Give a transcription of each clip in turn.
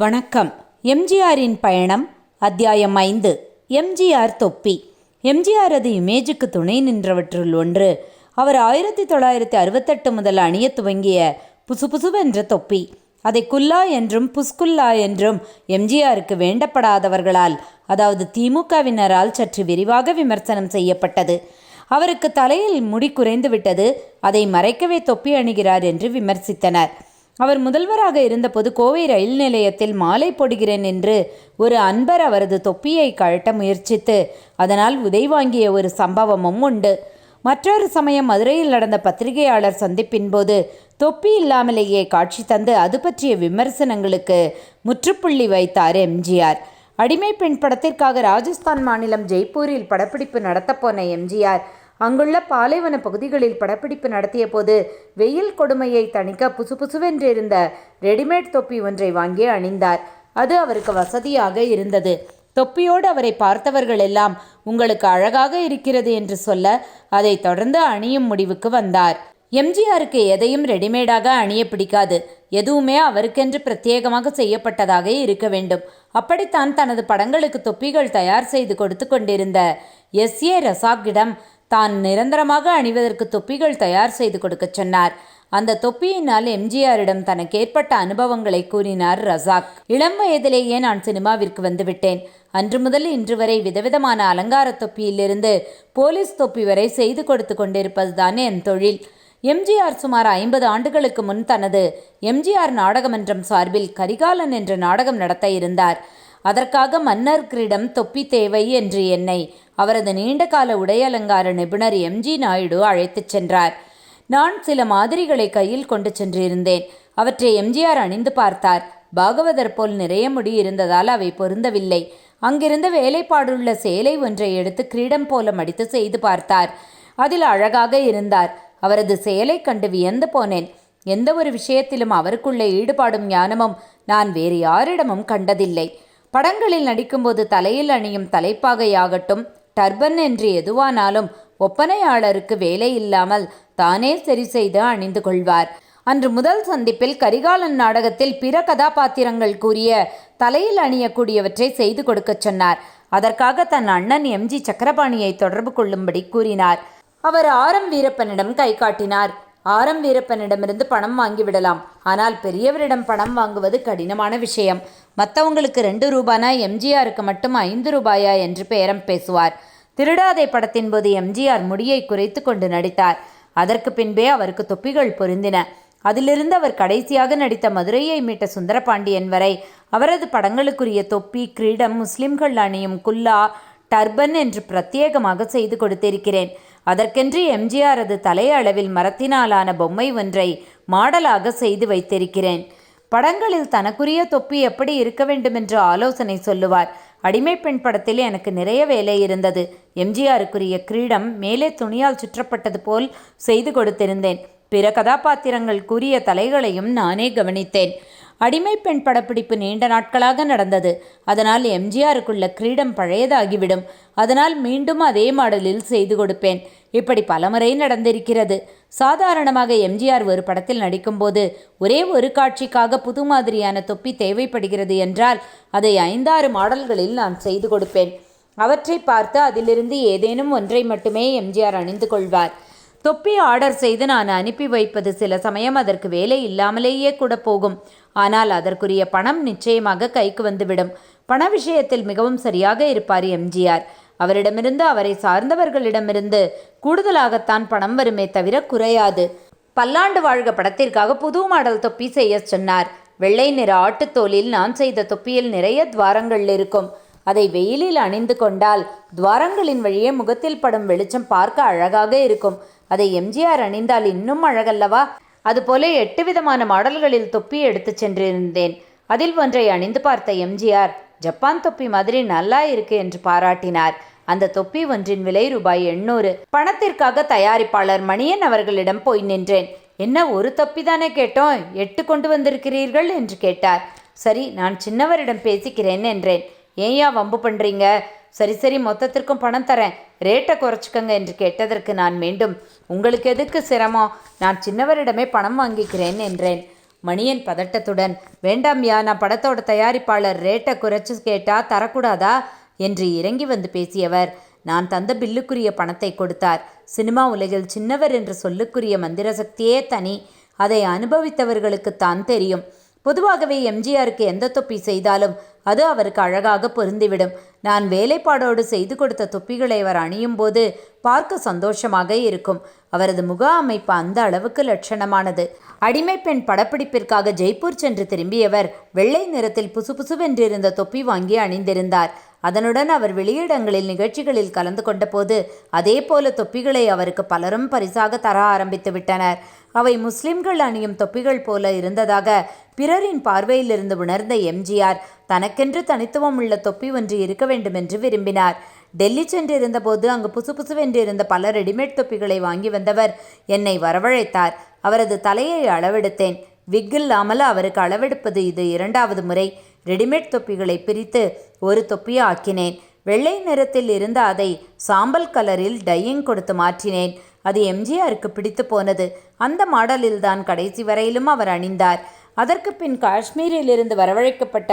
வணக்கம். எம்ஜிஆரின் பயணம் அத்தியாயம் ஐந்து. எம்ஜிஆர் தொப்பி. எம்ஜிஆரது இமேஜுக்கு துணை நின்றவற்றுள் ஒன்று. அவர் ஆயிரத்தி தொள்ளாயிரத்தி அறுபத்தெட்டு முதல் அணிய துவங்கிய புசு புசுவென்ற தொப்பி. அதை குல்லா என்றும் புஸ்குல்லா என்றும் எம்ஜிஆருக்கு வேண்டப்படாதவர்களால் அதாவது திமுகவினரால் சற்று விரிவாக விமர்சனம் செய்யப்பட்டது. அவருக்கு தலையில் முடி குறைந்து விட்டது அதை மறைக்கவே தொப்பி அணிகிறார் என்று விமர்சித்தனர். அவர் முதல்வராக இருந்தபோது கோவை ரயில் நிலையத்தில் மாலை போடுகிறேன் என்று ஒரு அன்பர் அவரது தொப்பியை கழட்ட முயற்சித்து அதனால் உதை வாங்கிய ஒரு சம்பவமும் உண்டு. மற்றொரு சமயம் மதுரையில் நடந்த பத்திரிகையாளர் சந்திப்பின் போது தொப்பி இல்லாமலேயே காட்சி தந்து அது பற்றிய விமர்சனங்களுக்கு முற்றுப்புள்ளி வைத்தார் எம்ஜிஆர். அடிமை பெண் படத்திற்காக ராஜஸ்தான் மாநிலம் ஜெய்ப்பூரில் படப்பிடிப்பு நடத்தப்போன எம்ஜிஆர் அங்குள்ள பாலைவன பகுதிகளில் படப்பிடிப்பு நடத்திய போது வெயில் கொடுமையை தணிக்க புசுபுசுவென்றிருந்த ரெடிமேட் தொப்பி ஒன்றை வாங்கி அணிந்தார். அது அவருக்கு வசதியாக இருந்தது. தொப்பியோடு அவரை பார்த்தவர்கள் எல்லாம் உங்களுக்கு அழகாக இருக்கிறது என்று சொல்ல அதை தொடர்ந்து அணியும் முடிவுக்கு வந்தார். எம்ஜிஆருக்கு எதையும் ரெடிமேடாக அணிய பிடிக்காது. எதுவுமே அவருக்கென்று பிரத்யேகமாக செய்யப்பட்டதாக இருக்க வேண்டும். அப்படித்தான் தனது படங்களுக்கு தொப்பிகள் தயார் செய்து கொடுத்து கொண்டிருந்த எஸ் ஏ ரசாக்கிடம் தான் நிரந்தரமாக அணிவதற்கு தொப்பிகள் தயார் செய்து கொடுக்கச் சொன்னார். அந்த தொப்பியினால் எம்ஜிஆரிடம் தனக்கு ஏற்பட்ட அனுபவங்களை கூறினார் ரசாக். இளம் வயதிலேயே நான் சினிமாவிற்கு வந்துவிட்டேன். அன்று முதல் இன்று வரை விதவிதமான அலங்கார தொப்பியிலிருந்து போலீஸ் தொப்பி வரை செய்து கொடுத்து கொண்டிருப்பதுதான் என் தொழில். எம்ஜிஆர் சுமார் ஐம்பது ஆண்டுகளுக்கு முன் தனது எம்ஜிஆர் நாடகமன்றம் சார்பில் கரிகாலன் என்ற நாடகம் நடத்த இருந்தார். அதற்காக மன்னர்களிடம் தொப்பி தேவை என்று என்னை அவரது நீண்டகால உடை அலங்கார நிபுணர் எம்ஜி நாயுடு அழைத்துச் சென்றார். நான் சில மாதிரிகளை கையில் கொண்டு சென்றிருந்தேன். அவற்றை எம்ஜிஆர் அணிந்து பார்த்தார். பாகவதர் போல் நிறைய முடி இருந்ததால் அவை பொருந்தவில்லை. அங்கிருந்த வேலைப்பாடுள்ள சேலை ஒன்றை எடுத்து கிரீடம் போல மடித்து செய்து பார்த்தார். அதில் அழகாக இருந்தார். அவரது செயலை கண்டு வியந்து போனேன். எந்த ஒரு விஷயத்திலும் அவருக்குள்ள ஈடுபாடும் ஞானமும் நான் வேறு யாரிடமும் கண்டதில்லை. படங்களில் நடிக்கும்போது தலையில் அணியும் தலைப்பாகையாகட்டும் டர்பன் என்று எதுவானாலும் ஒப்பனையாளருக்கு வேலை இல்லாமல் தானே சரி செய்து அணிந்து கொள்வார். அன்று முதல் சந்திப்பில் கரிகாலன் நாடகத்தில் பிற கதாபாத்திரங்கள் கூறிய தலையில் அணியக்கூடியவற்றை செய்து கொடுக்கச் சொன்னார். அதற்காக தன் அண்ணன் எம்ஜி சக்கரபாணியை தொடர்பு கொள்ளும்படி கூறினார். அவர் ஆரம் வீரப்பனிடம் கை காட்டினார். ஆரம் வீரப்பனிடமிருந்து பணம் வாங்கிவிடலாம். ஆனால் பெரியவரிடம் பணம் வாங்குவது கடினமான விஷயம். மற்றவங்களுக்கு ரெண்டு ரூபானா எம்ஜிஆருக்கு மட்டும் ஐந்து ரூபாயா என்று பேரம் பேசுவார். திருடாதை படத்தின் போது எம்ஜிஆர் முடியை குறைத்து கொண்டு நடித்தார். அதற்கு பின்பே அவருக்கு தொப்பிகள் பொருந்தின. அதிலிருந்து அவர் கடைசியாக நடித்த மதுரையை மீட்ட சுந்தரபாண்டியன் வரை அவரது படங்களுக்குரிய தொப்பி கிரீடம் முஸ்லிம்கள் அணியும் குல்லா டர்பன் என்று பிரத்யேகமாக செய்து கொடுத்திருக்கிறேன். அதற்கென்று எம்ஜிஆரது தலையளவில் மரத்தினாலான பொம்மை ஒன்றை மாடலாக செய்து வைத்திருக்கிறேன். படங்களில் தனக்குரிய தொப்பி எப்படி இருக்க வேண்டுமென்று ஆலோசனை சொல்லுவார். அடிமை பெண் படத்தில் எனக்கு நிறைய வேலை இருந்தது. எம்ஜிஆருக்குரிய கிரீடம் மேலே துணியால் சுற்றப்பட்டது போல் செய்து கொடுத்திருந்தேன். பிற கதாபாத்திரங்கள் கூறிய தலைகளையும் நானே கவனித்தேன். அடிமை பெண் படப்பிடிப்பு நீண்ட நாட்களாக நடந்தது. அதனால் எம்ஜிஆருக்குள்ள கிரீடம் பழையதாகிவிடும். அதனால் மீண்டும் அதே மாடலில் செய்து கொடுப்பேன். இப்படி பலமுறை நடந்திருக்கிறது. சாதாரணமாக எம்ஜிஆர் ஒரு படத்தில் நடிக்கும்போது ஒரே ஒரு காட்சிக்காக புது மாதிரியான தொப்பி தேவைப்படுகிறது என்றால் அதை ஐந்தாறு மாடல்களில் நான் செய்து கொடுப்பேன். அவற்றை பார்த்து அதிலிருந்து ஏதேனும் ஒன்றை மட்டுமே எம்ஜிஆர் அணிந்து கொள்வார். தொப்பி ஆர்டர் செய்து நான் அனுப்பி வைப்பது சில சமயம் அதற்கு வேலை இல்லாமலேயே கூட போகும். ஆனால் அதற்குரிய பணம் நிச்சயமாக கைக்கு வந்துவிடும். பண விஷயத்தில் மிகவும் சரியாக இருப்பார் எம்ஜிஆர். அவரிடமிருந்து அவரை சார்ந்தவர்களிடமிருந்து கூடுதலாகத்தான் பணம் வருமே தவிர குறையாது. பல்லாண்டு வாழ்க படத்திற்காக புது மாடல் தொப்பி செய்ய சொன்னார். வெள்ளை நிற ஆட்டுத்தோலில் நான் செய்த தொப்பியில் நிறைய துவாரங்கள் இருக்கும். அதை வெயிலில் அணிந்து கொண்டால் துவாரங்களின் வழியே முகத்தில் படும் வெளிச்சம் பார்க்க அழகாக இருக்கும். அதை எம்ஜிஆர் அணிந்தால் இன்னும் அழகல்லவா? அதுபோல எட்டு விதமான மாடல்களில் தொப்பி எடுத்து சென்றிருந்தேன். அதில் ஒன்றை அணிந்து பார்த்த எம்ஜிஆர் ஜப்பான் தொப்பி மாதிரி நல்லா இருக்கு என்று பாராட்டினார். அந்த தொப்பி ஒன்றின் விலை ரூபாய் எண்ணூறு. பணத்திற்காக தயாரிப்பாளர் மணியன் அவர்களிடம் போய் நின்றேன். என்ன ஒரு தொப்பி தானே கேட்டோம்? எட்டு கொண்டு வந்திருக்கிறீர்கள்? என்று கேட்டார். சரி நான் சின்னவரிடம் பேசிக்கிறேன் என்றேன். ஏன்யா வம்பு பண்ணுறீங்க சரி சரி மொத்தத்திற்கும் பணம் தரேன். ரேட்டை குறைச்சிக்கங்க என்று கேட்டதற்கு நான் மீண்டும் உங்களுக்கு எதுக்கு சிரமம்? நான் சின்னவரிடமே பணம் வாங்கிக்கிறேன் என்றேன். மணியன் பதட்டத்துடன் வேண்டாம்யா நான் படத்தோட தயாரிப்பாளர் ரேட்டை குறைச்சி கேட்டா தரக்கூடாதா? என்று இறங்கி வந்து பேசியவர். நான் தந்த பில்லுக்குரிய பணத்தை கொடுத்தார். சினிமா உலகில் சின்னவர் என்று சொல்லுக்குரிய மந்திர சக்தியே தனி. அதை அனுபவித்தவர்களுக்குத்தான் தெரியும். பொதுவாகவே எம்ஜிஆருக்கு எந்த தொப்பி செய்தாலும் அது அவருக்கு அழகாக பொருந்திவிடும். நான் வேலைப்பாடோடு செய்து கொடுத்த தொப்பிகளை அவர் அணியும் போது பார்க்க சந்தோஷமாக இருக்கும். அவரது முக அமைப்பு அந்த அளவுக்கு லட்சணமானது. அடிமை பெண் படப்பிடிப்பிற்காக ஜெய்ப்பூர் சென்று திரும்பியவர் வெள்ளை நிறத்தில் புசுபுசுவென்றிருந்த தொப்பி வாங்கி அணிந்திருந்தார். அதனுடன் அவர் வெளியிடங்களில் நிகழ்ச்சிகளில் கலந்து கொண்டபோது அதே போல தொப்பிகளை அவருக்கு பலரும் பரிசாக தர ஆரம்பித்து விட்டனர். அவை முஸ்லிம்கள் அணியும் தொப்பிகள் போல இருந்ததாக பிறரின் பார்வையிலிருந்து உணர்ந்த எம்ஜிஆர் தனக்கென்று தனித்துவம் உள்ள தொப்பி ஒன்று இருக்க வேண்டும் என்று விரும்பினார். டெல்லி சென்றிருந்தபோது அங்கு புசு புசுவென்றிருந்த பல ரெடிமேட் தொப்பிகளை வாங்கி வந்தவர் என்னை வரவழைத்தார். அவரது தலையை அளவெடுத்தேன். விக் இல்லாமல் அவருக்கு அளவெடுப்பது இது இரண்டாவது முறை. ரெடிமேட் தொப்பிகளை பிரித்து ஒரு தொப்பியை ஆக்கினேன் வெள்ளை நிறத்தில் இருந்த அதை சாம்பல் கலரில் டையிங் கொடுத்து மாற்றினேன். அது எம்ஜிஆருக்கு பிடித்து போனது. அந்த மாடலில் தான் கடைசி வரையிலும் அவர் அணிந்தார். அதற்கு பின் காஷ்மீரிலிருந்து வரவழைக்கப்பட்ட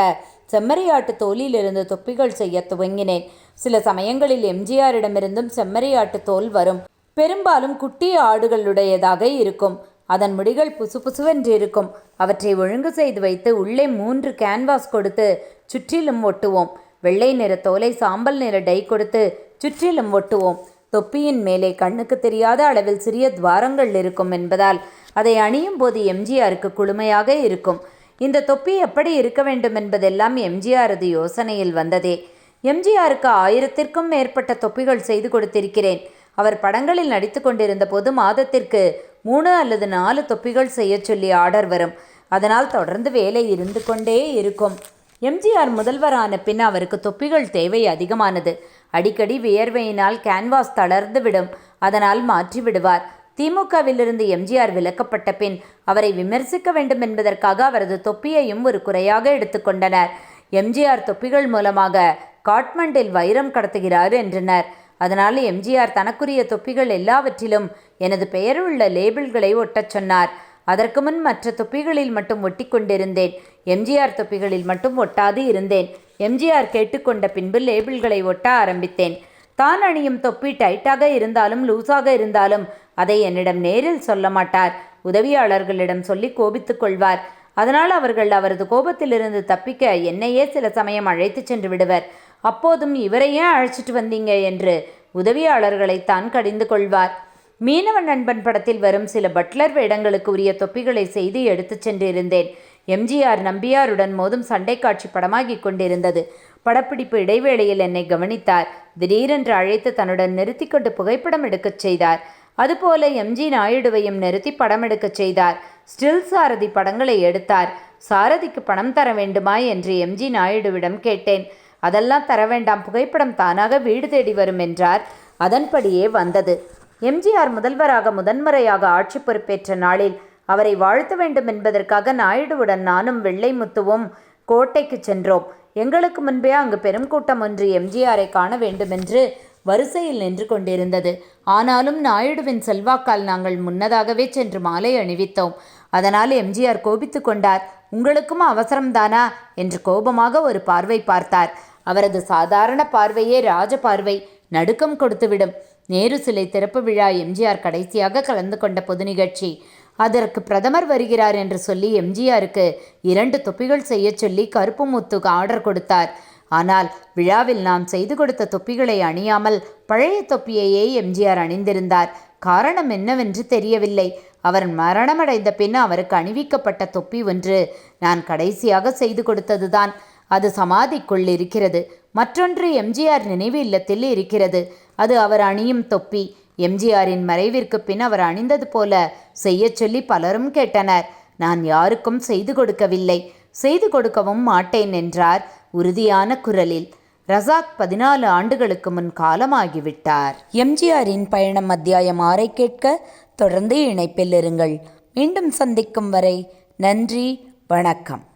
செம்மறியாட்டு தோலிலிருந்து தொப்பிகள் செய்ய துவங்கினேன். சில சமயங்களில் எம்ஜிஆரிடமிருந்தும் செம்மறியாட்டு தோல் வரும். பெரும்பாலும் குட்டி ஆடுகளுடையதாக இருக்கும். அதன் முடிகள் புசு புசுவென்று இருக்கும். அவற்றை ஒழுங்கு செய்து வைத்து உள்ளே மூன்று கேன்வாஸ் கொடுத்து சுற்றிலும் ஒட்டுவோம். வெள்ளை நிற தோலை சாம்பல் நிற டை கொடுத்து சுற்றிலும் ஒட்டுவோம். தொப்பியின் மேலே கண்ணுக்கு தெரியாத அளவில் சிறிய துவாரங்கள் இருக்கும் என்பதால் அதை அணியும் போது எம்ஜிஆருக்கு குளுமையாக இருக்கும். இந்த தொப்பி எப்படி இருக்க வேண்டும் என்பதெல்லாம் எம்ஜிஆரது யோசனையில் வந்ததே. எம்ஜிஆருக்கு ஆயிரத்திற்கும் மேற்பட்ட தொப்பிகள் செய்து கொடுத்திருக்கிறேன். அவர் படங்களில் நடித்து கொண்டிருந்த போது மாதத்திற்கு மூணு அல்லது நாலு தொப்பிகள் செய்ய சொல்லி ஆர்டர் வரும். அதனால் தொடர்ந்து வேலை இருந்து கொண்டே இருக்கும். எம்ஜிஆர் முதல்வரான பின் அவருக்கு தொப்பிகள் தேவை அதிகமானது. அடிக்கடி வியர்வையினால் கேன்வாஸ் தளர்ந்து விடும் அதனால் மாற்றி விடுவார் திமுகவிலிருந்து எம்ஜிஆர் விலக்கப்பட்ட பின் அவரை விமர்சிக்க வேண்டும் என்பதற்காக அவரது தொப்பியையும் ஒரு குறையாக எடுத்துக்கொண்டனர் எம்ஜிஆர் தொப்பிகள் மூலமாக காட்மண்டில் வைரம் கடத்துகிறார் என்றனர். அதனால் எம்ஜிஆர் தனக்குரிய தொப்பிகள் எல்லாவற்றிலும் எனது பெயர் உள்ள லேபிள்களை ஒட்டச் சொன்னார். அதற்கு முன் மற்ற தொப்பிகளில் மட்டும் ஒட்டி கொண்டிருந்தேன். எம்ஜிஆர் தொப்பிகளில் மட்டும் ஒட்டாது இருந்தேன். எம்ஜிஆர் கேட்டுக்கொண்ட பின்பு லேபிள்களை ஒட்ட ஆரம்பித்தேன். தான் அணியும் தொப்பி டைட்டாக இருந்தாலும் லூஸாக இருந்தாலும் அதை என்னிடம் நேரில் சொல்ல மாட்டார். உதவியாளர்களிடம் சொல்லி கோபித்துக் கொள்வார். அதனால் அவர்கள் அவரது கோபத்திலிருந்து தப்பிக்க என்னையே சில சமயம் அழைத்து சென்று விடுவர். அப்போதும் இவரையே அழைச்சிட்டு வந்தீங்க என்று உதவியாளர்களை தான் கடிந்து கொள்வார். மீனவ நண்பன் படத்தில் வரும் சில பட்லர் வேடங்களுக்கு உரிய தொப்பிகளை செய்து எடுத்துச் சென்றிருந்தேன். எம்ஜிஆர் நம்பியாருடன் மோதும் சண்டை காட்சி படமாகிக் கொண்டிருந்தது. படப்பிடிப்பு இடைவேளையில் என்னை கவனித்தார். திடீரென்று அழைத்து தன்னுடன் நிறுத்தி கொண்டு புகைப்படம் எடுக்கச் செய்தார். அதுபோல எம்ஜி நாயுடுவையும் நிறுத்தி படம் எடுக்கச் செய்தார். ஸ்டில் சாரதி படங்களை எடுத்தார். சாரதிக்கு பணம் தர வேண்டுமா என்று எம்ஜி நாயுடுவிடம் கேட்டேன். அதெல்லாம் தர வேண்டாம். புகைப்படம் தானாக வீடு தேடி வரும் என்றார். அதன்படியே வந்தது. எம்ஜிஆர் முதல்வராக முதன்முறையாக ஆட்சி பொறுப்பேற்ற நாளில் அவரை வாழ்த்த வேண்டும் என்பதற்காக நாயுடுவுடன் நானும் வெள்ளை முத்துவும் கோட்டைக்கு சென்றோம். எங்களுக்கு முன்பே அங்கு பெரும் கூட்டம் ஒன்று எம்ஜிஆரை காண வேண்டுமென்று வரிசையில் நின்று கொண்டிருந்தது. ஆனாலும் நாயுடுவின் செல்வாக்கால் நாங்கள் முன்னதாகவே சென்று மாலை அணிவித்தோம். அதனால் எம்ஜிஆர் கோபித்து கொண்டார். உங்களுக்கும் அவசரம்தானா? என்று கோபமாக ஒரு பார்வை பார்த்தார். அவரது சாதாரண பார்வையே ராஜ பார்வை. நடுக்கம் கொடுத்துவிடும். நேரு சிலை திறப்பு விழா எம்ஜிஆர் கடைசியாக கலந்து கொண்ட பொது நிகழ்ச்சி. அதற்கு பிரதமர் வருகிறார் என்று சொல்லி எம்ஜிஆருக்கு இரண்டு தொப்பிகள் செய்யச் சொல்லி கருப்பு முத்துக்கு ஆர்டர் கொடுத்தார். ஆனால் விழாவில் நாம் செய்து கொடுத்த தொப்பிகளை அணியாமல் பழைய தொப்பியையே எம்ஜிஆர் அணிந்திருந்தார். காரணம் என்னவென்று தெரியவில்லை. அவர் மரணமடைந்த பின் அவருக்கு அணிவிக்கப்பட்ட தொப்பி ஒன்று நான் கடைசியாக செய்து கொடுத்ததுதான். அது சமாதிக்குள் இருக்கிறது. மற்றொன்று எம்ஜிஆர் நினைவு இல்லத்தில் இருக்கிறது. அது அவர் அணியும் தொப்பி. எம்ஜிஆரின் மறைவிற்கு பின் அவர் அணிந்தது போல செய்யச் சொல்லி பலரும் கேட்டனர். நான் யாருக்கும் செய்து கொடுக்கவில்லை. செய்து கொடுக்கவும் மாட்டேன் என்றார். உறுதியான குரலில் ரசாக் பதினாலு ஆண்டுகளுக்கு முன் காலமாகிவிட்டார். எம்ஜிஆரின் பயணம் அத்தியாயம் ஆறை கேட்க தொடர்ந்து இணைப்பில் இருங்கள். மீண்டும் சந்திக்கும் வரை நன்றி வணக்கம்.